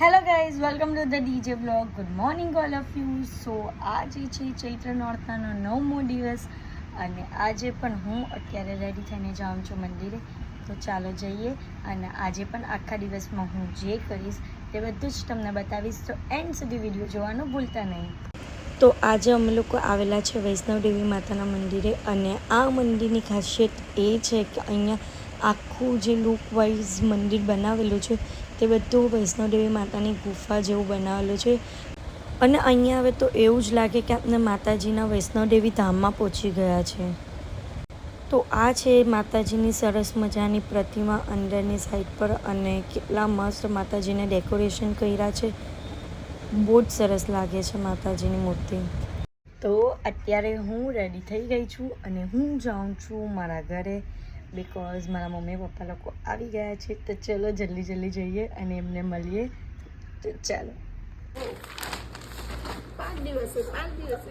Hello guys welcome to the DJ blog good morning all of you so આજે છે ચૈત્ર નોરતાનો નવમો દિવસ અને આજે પણ હું અત્યારે રેડી થઈને જાઉં છું મંદિરે. તો ચાલો જઈએ અને આજે પણ આખા દિવસમાં હું જે કરીશ તે બધું જ તમને બતાવીશ. તો એન્ડ સુધી વીડિયો જોવાનું ભૂલતા નહીં. તો આજે અમે લોકો આવેલા છે વૈષ્ણવ દેવી માતાના મંદિરે અને આ મંદિરની ખાસિયત એ છે કે અહીંયા આખું જે લુક વાઇઝ મંદિર બનાવેલું છે તે બધું વૈષ્ણવદેવી માતાની ગુફા જેવું બનાવેલું છે. અને અહીંયા હવે તો એવું જ લાગે કે આપણે માતાજીના વૈષ્ણવદેવી ધામમાં પહોંચી ગયા છે. તો આ છે માતાજીની સરસ મજાની પ્રતિમા અંદરની સાઈડ પર અને કેટલા મસ્ત માતાજીને ડેકોરેશન કર્યા છે. બહુ જ સરસ લાગે છે માતાજીની મૂર્તિ. તો અત્યારે હું રેડી થઈ ગઈ છું અને હું જાઉં છું મારા ઘરે. બિકોઝ મારા મમ્મી પપ્પા લોકો આવી ગયા છે તો ચલો જલ્દી જલ્દી જઈએ અને એમને મળીએ. તો ચાલો. પાંચ દિવસે પાંચ દિવસે.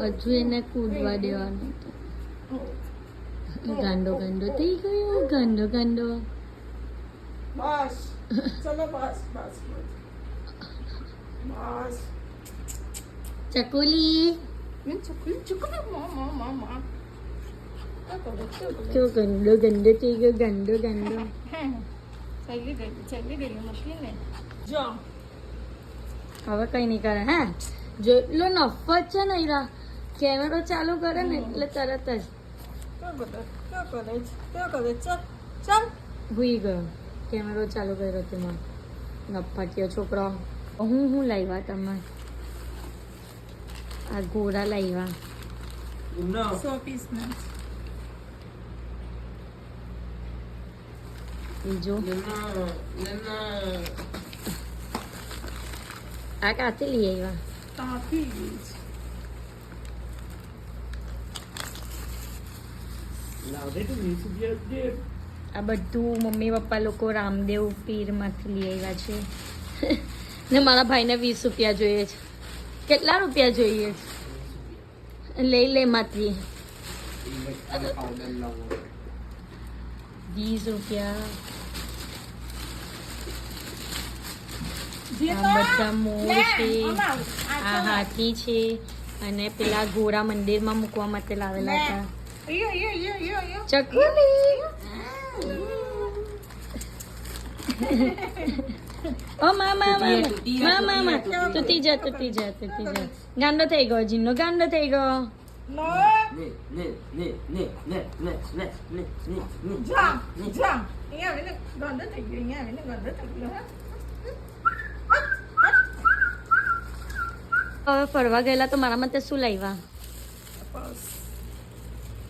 હજુ એને કૂદવા દેવાનું ગાંડો ગાંડો. થઈ ગયો ગાંડો ગાંડો. બસ. ચલો બસ બસ. બસ. ચકોલી. ગંદો ગંદો થઈ ગયો ગંદો ગંદો ચાલી ગઈ ચાલી ગઈ મશીન ને જો હવે કઈ નહીં કરે હે જો એટલો નફત છે ને ઈરા કેમેરો ચાલુ કરે ને એટલે તરત જ ક્યાં કરે ચાલ ચાલ ભૂઈ ગયો કેમેરો ચાલુ કર્યો તેમાં નફાટીયો છોકરો હું હું લાવ્યા તમે આ ઘોડા લાવ્યા સો પીસ ના. બીજું. આ કાથી લઈ આવ્યા છે. આ બધું મમ્મી પપ્પા લોકો રામદેવ પીરમાંથી લઈ આવ્યા છે. ને મારા ભાઈને વીસ રૂપિયા જોઈએ છે. કેટલા રૂપિયા જોઈએ? લઈ લે માંથી વીસ રૂપિયા. બધા મોર છે. આ હાથી છે. અને પેલા ઘોડા મંદિરમાં મૂકવા માટે લાવેલા હતા. ચકુલી. ઓ મામા મામા મામા તૂટી જા તૂટી જા તૂટી જા. ગાંડો થઈ ગયો જીનો ગાંડો થઈ ગયો. હવે ફરવા ગયેલા તો મારા માટે શું લાવ્યા?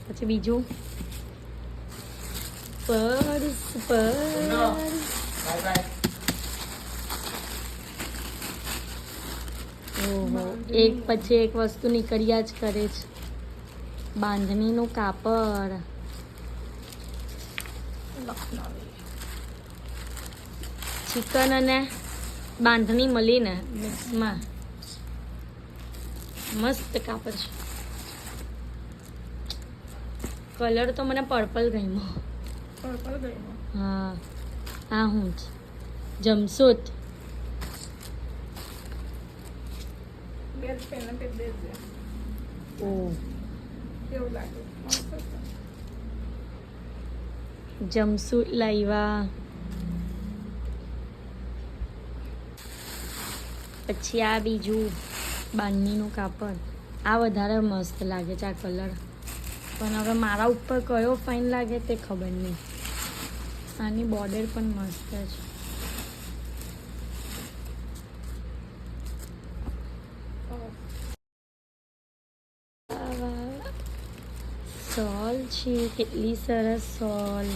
પછી બીજું? Purse purse. ઓહો એક પછી એક વસ્તુ નીકળ્યા જ કરે છે. બાંધણીનું કાપડ. ચિકન અને બાંધણી મળીને મિક્સમાં. મસ્ત કાપડ છે. કલર તો મને પર્પલ ગમ્યો. પર્પલ ગયો હા આ હું જ. જમસૂટ બે પેન પે દે દે ઓ કેવું લાગે જમસૂટ લાવ્યા પછી આ બીજું બાંધણીનું કાપડ આ વધારે મસ્ત લાગે છે આ કલર. પણ હવે મારા ઉપર કયો ફાઇન લાગે તે ખબર નહીં. આની બોર્ડર પણ મસ્ત છે આવા સોલ છે, કેટલી સરસ સોલ.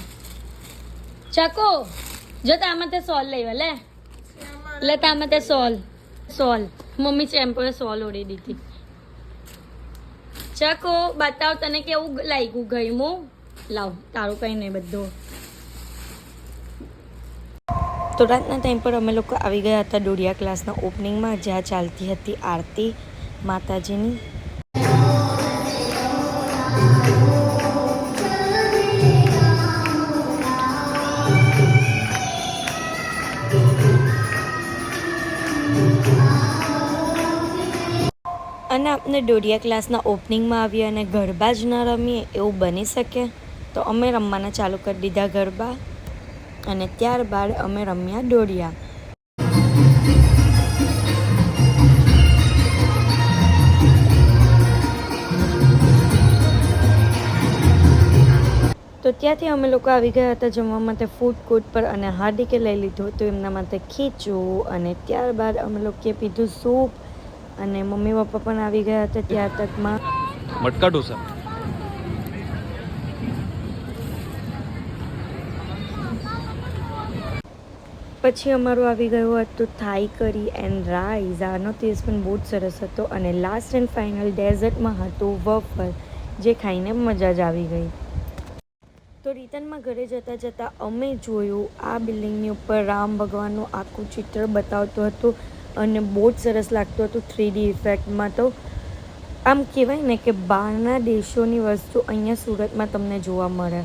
ચકો, જો તામાં તે સોલ લઈ લે લે. તામાં તે સોલ સોલ. મમ્મી ચેમ્પોએ સોલ ઓડી દીધી. ચકો, બતાવ તને કેવું લાગ્યું ગયમું લાવ, તારું કંઈ નહીં, બધું. તો રાતના ટાઈમ પર અમે લોકો આવી ગયા હતા દોડિયા ક્લાસના ઓપનિંગમાં, જ્યાં ચાલતી હતી આરતી માતાજીની. અને આપણે દોડિયા ક્લાસના ઓપનિંગમાં આવીએ અને ગરબા જ ન રમીએ, એવું બની શકે? તો અમે રમવાના ચાલુ કરી દીધા ગરબા અને ત્યારબાદ અમે રમ્યા દોડિયા તો ત્યાંથી અમે લોકો આવી ગયા હતા જમવા માટે ફૂડ કોર્ટ પર અને હાર્દિકે લઈ લીધું હતું, એમના માટે ખીચું અને ત્યારબાદ અમે લોકોએ પીધું સૂપ અને મમ્મી પપ્પા પણ આવી ગયા હતા ત્યાં તકમાં. મટકા ઢોસા પછી અમારું આવી ગયું હતું થાઈ કરી એન્ડ રાઈસ આનો ટેસ્ટ પણ બહુ જ સરસ હતો અને લાસ્ટ એન્ડ ફાઇનલ ડેઝર્ટમાં હતું વફર જે ખાઈને મજા જ આવી ગઈ. તો રિટર્નમાં ઘરે જતાં જતાં અમે જોયું આ બિલ્ડિંગની ઉપર રામ ભગવાનનું આખું ચિત્ર બતાવતું હતું. અને બહુ જ સરસ લાગતું હતું થ્રી ડી ઇફેક્ટમાં તો. આમ કહેવાય ને કે બહારના દેશોની વસ્તુ અહીંયા સુરતમાં તમને જોવા મળે.